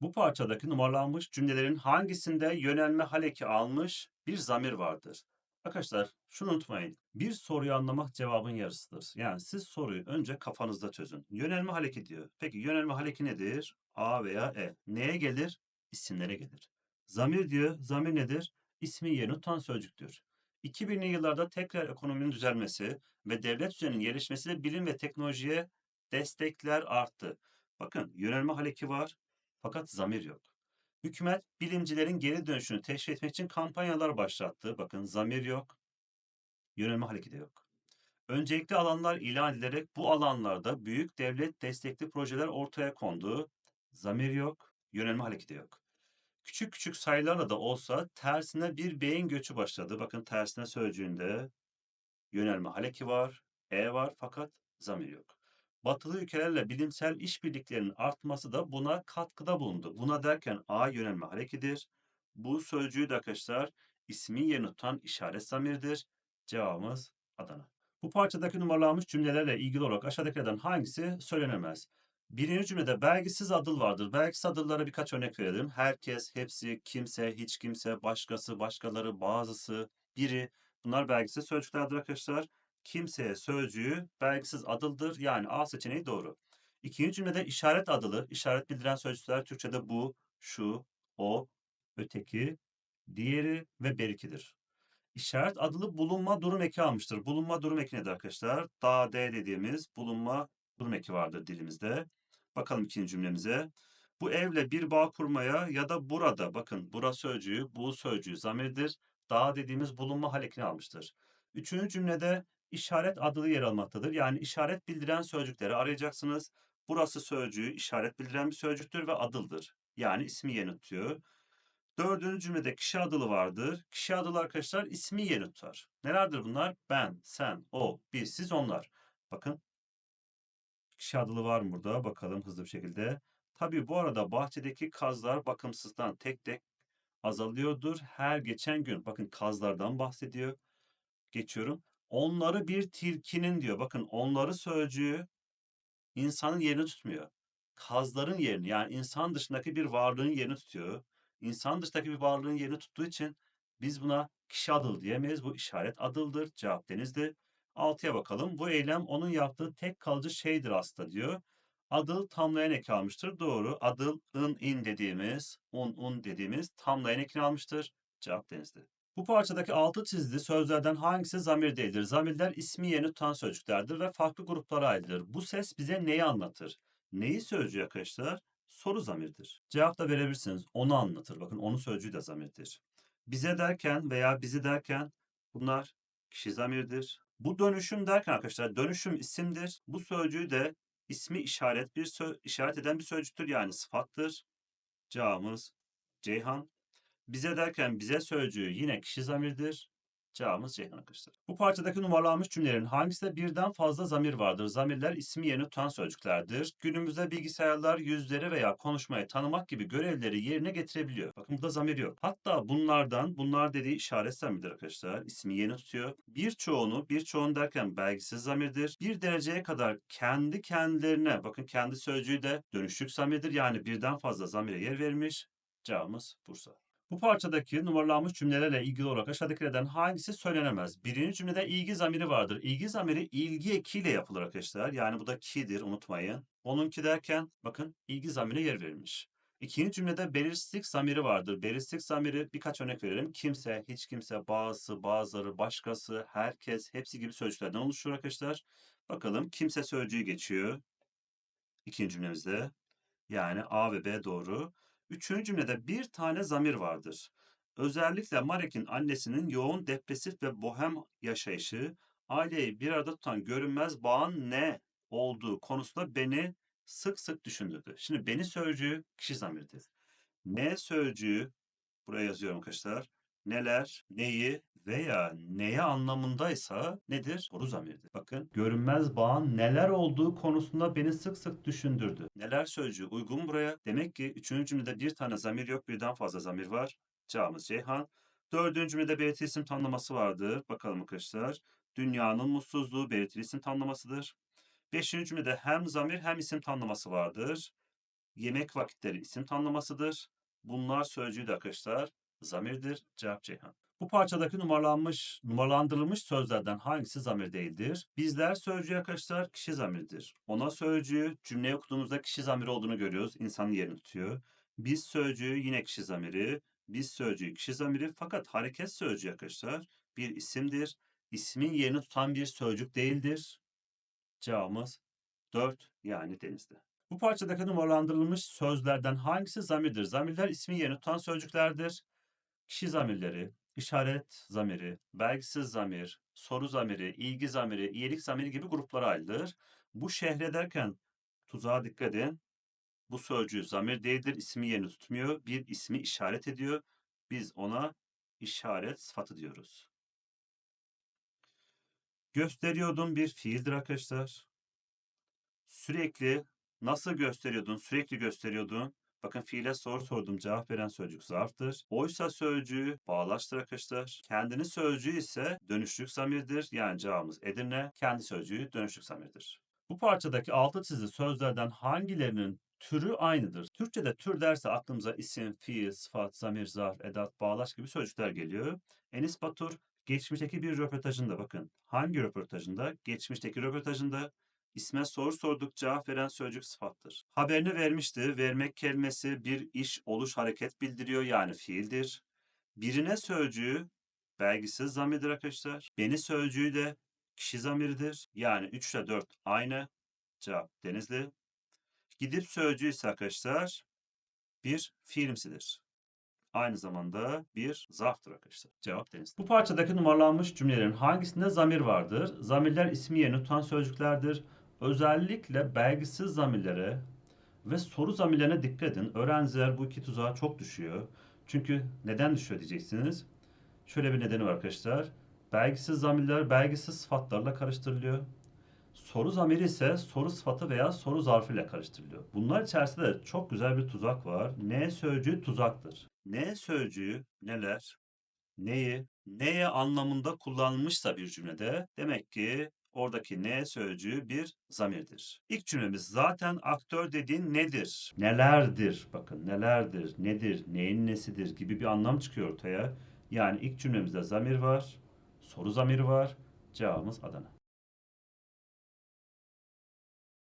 Bu parçadaki numaralanmış cümlelerin hangisinde yönelme hal eki almış bir zamir vardır? Arkadaşlar şunu unutmayın. Bir soruyu anlamak cevabın yarısıdır. Yani siz soruyu önce kafanızda çözün. Yönelme hal eki diyor. Peki yönelme hal eki nedir? A veya E. Neye gelir? İsimlere gelir. Zamir diyor. Zamir nedir? İsmin yerini tutan sözcüktür. 2000'li yıllarda tekrar ekonominin düzelmesi ve devlet düzeninin gelişmesiyle bilim ve teknolojiye destekler arttı. Bakın yönelme hal eki var fakat zamir yok. Hükümet bilimcilerin geri dönüşünü teşvik etmek için kampanyalar başlattı. Bakın zamir yok. Yönelme de yok. Öncelikli alanlar ilan edilerek bu alanlarda büyük devlet destekli projeler ortaya kondu. Zamir yok. Yönelme de yok. Küçük küçük sayılarla da olsa tersine bir beyin göçü başladı. Bakın tersine sözcüğünde yönelme hal eki var, e var fakat zamir yok. Batılı ülkelerle bilimsel işbirliklerinin artması da buna katkıda bulundu. Buna derken A yönelme hal ekidir. Bu sözcüğü de arkadaşlar ismin yerini tutan işaret zamirdir. Cevabımız Adana. Bu parçadaki numaralanmış cümlelerle ilgili olarak aşağıdakilerden hangisi söylenemez? Birinci cümlede belgisiz adıl vardır. Belgisiz adıllara birkaç örnek verelim. Herkes, hepsi, kimse, hiç kimse, başkası, başkaları, bazısı, biri. Bunlar belgisiz sözcüklerdir arkadaşlar. Kimseye sözcüğü belgisiz adıldır. Yani A seçeneği doğru. İkinci cümlede işaret adılı, işaret bildiren sözcükler Türkçe'de bu, şu, o, öteki, diğeri ve berikidir. İşaret adılı bulunma durum eki almıştır. Bulunma durum eki nedir arkadaşlar? Da, de dediğimiz bulunma durum eki vardır dilimizde. Bakalım ikinci cümlemize. Bu evle bir bağ kurmaya ya da burada, bakın bura sözcüğü, bu sözcüğü zamirdir. Da dediğimiz bulunma hal ekini almıştır. Üçüncü cümlede işaret adılı yer almaktadır. Yani işaret bildiren sözcükleri arayacaksınız. Burası sözcüğü işaret bildiren bir sözcüktür ve adıldır. Yani ismi tutuyor. Dördüncü cümlede kişi adılı vardır. Kişi adılı arkadaşlar ismi yerini tutar. Nelerdir bunlar? Ben, sen, o, biz, siz, onlar. Bakın kişi adılı var mı burada? Bakalım hızlı bir şekilde. Tabii bu arada bahçedeki kazlar bakımsızdan tek tek azalıyordur her geçen gün. Bakın kazlardan bahsediyor. Geçiyorum. Onları bir tilkinin diyor. Bakın onları sözcüğü insanın yerini tutmuyor. Kazların yerini yani insan dışındaki bir varlığın yerini tutuyor. İnsan dışındaki bir varlığın yerini tuttuğu için biz buna kişi adılı diyemeyiz. Bu işaret adıldır. Cevap denizdi. Altıya bakalım. Bu eylem onun yaptığı tek kalıcı şeydir aslında diyor. Adıl tamlayan eki almıştır. Doğru. Adıl, ın, in dediğimiz, un, un dediğimiz tamlayan ekini almıştır. Cevap denizdi. Bu parçadaki altı çizili sözlerden hangisi zamir değildir? Zamirler ismi yerini tutan sözcüklerdir ve farklı gruplara aittir. Bu ses bize neyi anlatır? Neyi sözcüğü arkadaşlar? Soru zamirdir. Cevap da verebilirsiniz. Onu anlatır. Bakın onun sözcüğü de zamirdir. Bize derken veya bizi derken bunlar kişi zamirdir. Bu dönüşüm derken arkadaşlar dönüşüm isimdir. Bu sözcüğü de ismi işaret bir işaret eden bir sözcüktür yani sıfattır. Cevabımız Ceyhan. Bize derken bize sözcüğü yine kişi zamirdir. Cevabımız Ceyhan arkadaşlar. Bu parçadaki numaralanmış cümlelerin hangisinde birden fazla zamir vardır? Zamirler ismi yerini tutan sözcüklerdir. Günümüzde bilgisayarlar yüzleri veya konuşmayı tanımak gibi görevleri yerine getirebiliyor. Bakın burada zamir yok. Hatta bunlardan, bunlar dediği işaret zamirdir arkadaşlar. İsmi yerini tutuyor. Birçoğunu, birçoğunu derken belgisiz zamirdir. Bir dereceye kadar kendi kendilerine, bakın kendi sözcüğü de dönüşük zamirdir. Yani birden fazla zamire yer vermiş. Cevabımız Bursa. Bu parçadaki numaralanmış cümlelerle ilgili olarak aşağıdakilerden hangisi söylenemez? Birinci cümlede ilgi zamiri vardır. İlgi zamiri ilgi ekiyle yapılır arkadaşlar. Yani bu da ki'dir unutmayın. Onunki derken bakın ilgi zamirine yer verilmiş. İkinci cümlede belirsizlik zamiri vardır. Belirsizlik zamiri birkaç örnek verelim. Kimse, hiç kimse, bazısı, bazıları, başkası, herkes, hepsi gibi sözcüklerden oluşuyor arkadaşlar. Bakalım kimse sözcüğü geçiyor. İkinci cümlemizde. Yani A ve B doğru. Üçüncü cümlede bir tane zamir vardır. Özellikle Marek'in annesinin yoğun depresif ve bohem yaşayışı, aileyi bir arada tutan görünmez bağın ne olduğu konusunda beni sık sık düşündürdü. Şimdi beni sözcüğü kişi zamirdir. Ne sözcüğü, buraya yazıyorum arkadaşlar, neler, neyi veya neye anlamındaysa nedir? Soru zamirdir. Bakın görünmez bağın neler olduğu konusunda beni sık sık düşündürdü. Neler sözcüğü uygun buraya. Demek ki üçüncü cümlede bir tane zamir yok birden fazla zamir var. Cevabımız Ceyhan. Dördüncü cümlede belirtili isim tanımlaması vardır. Bakalım arkadaşlar. Dünyanın mutsuzluğu belirtili isim tanımlamasıdır. Beşinci cümlede hem zamir hem isim tanımlaması vardır. Yemek vakitleri isim tanımlamasıdır. Bunlar sözcüğü de arkadaşlar zamirdir. Cevap Ceyhan. Bu parçadaki numaralanmış, numaralandırılmış sözlerden hangisi zamir değildir? Bizler sözcüğü arkadaşlar kişi zamirdir. Ona sözcüğü cümleyi okuduğumuzda kişi zamiri olduğunu görüyoruz. İnsanın yerini tutuyor. Biz sözcüğü yine kişi zamiri. Biz sözcüğü kişi zamiri fakat hareket sözcüğü arkadaşlar bir isimdir. İsmin yerini tutan bir sözcük değildir. Cevabımız 4 yani denizde. Bu parçadaki numaralandırılmış sözlerden hangisi zamirdir? Zamirler ismin yerini tutan sözcüklerdir. Kişi zamirleri, işaret zamiri, belgisiz zamir, soru zamiri, ilgi zamiri, iyilik zamiri gibi gruplara ayrılır. Bu şehre derken tuzağa dikkat edin. Bu sözcüğü zamir değildir, ismi yerini tutmuyor. Bir ismi işaret ediyor. Biz ona işaret sıfatı diyoruz. Gösteriyordun bir fiildir arkadaşlar. Sürekli nasıl gösteriyordun? Sürekli gösteriyordun. Bakın fiile soru sordum. Cevap veren sözcük zarftır. Oysa sözcüğü bağlaçtır arkadaşlar. Kendini sözcüğü ise dönüşlük zamirdir. Yani cevabımız Edirne. Kendi sözcüğü dönüşlük zamirdir. Bu parçadaki altı çizili sözlerden hangilerinin türü aynıdır? Türkçe'de tür derse aklımıza isim, fiil, sıfat, zamir, zarf, edat, bağlaç gibi sözcükler geliyor. Enis Batur geçmişteki bir röportajında bakın. Hangi röportajında? Geçmişteki röportajında İsme soru sorduk cevap veren sözcük sıfattır. Haberini vermişti. Vermek kelimesi bir iş, oluş, hareket bildiriyor yani fiildir. Birine sözcüğü belgisiz zamirdir arkadaşlar. Beni sözcüğü de kişi zamiridir. Yani 3 ile 4 aynı. Cevap Denizli. Gidip sözcüğü ise arkadaşlar bir fiilimsidir. Aynı zamanda bir zarftır arkadaşlar. Cevap Denizli. Bu parçadaki numaralanmış cümlelerin hangisinde zamir vardır? Zamirler ismi yerini tutan sözcüklerdir. Özellikle belgisiz zamirlere ve soru zamirlerine dikkat edin. Öğrenciler bu iki tuzağa çok düşüyor. Çünkü neden düşüyor diyeceksiniz. Şöyle bir nedeni var arkadaşlar. Belgisiz zamirler belgisiz sıfatlarla karıştırılıyor. Soru zamiri ise soru sıfatı veya soru zarfıyla karıştırılıyor. Bunlar içerisinde de çok güzel bir tuzak var. Ne sözcüğü tuzaktır. Ne sözcüğü neler, neyi, neye anlamında kullanılmışsa bir cümlede demek ki oradaki ne sözcüğü bir zamirdir. İlk cümlemiz zaten aktör dediğin nedir? Nelerdir? Bakın nelerdir, nedir, neyin nesidir gibi bir anlam çıkıyor ortaya. Yani ilk cümlemizde zamir var, soru zamiri var. Cevabımız Adana.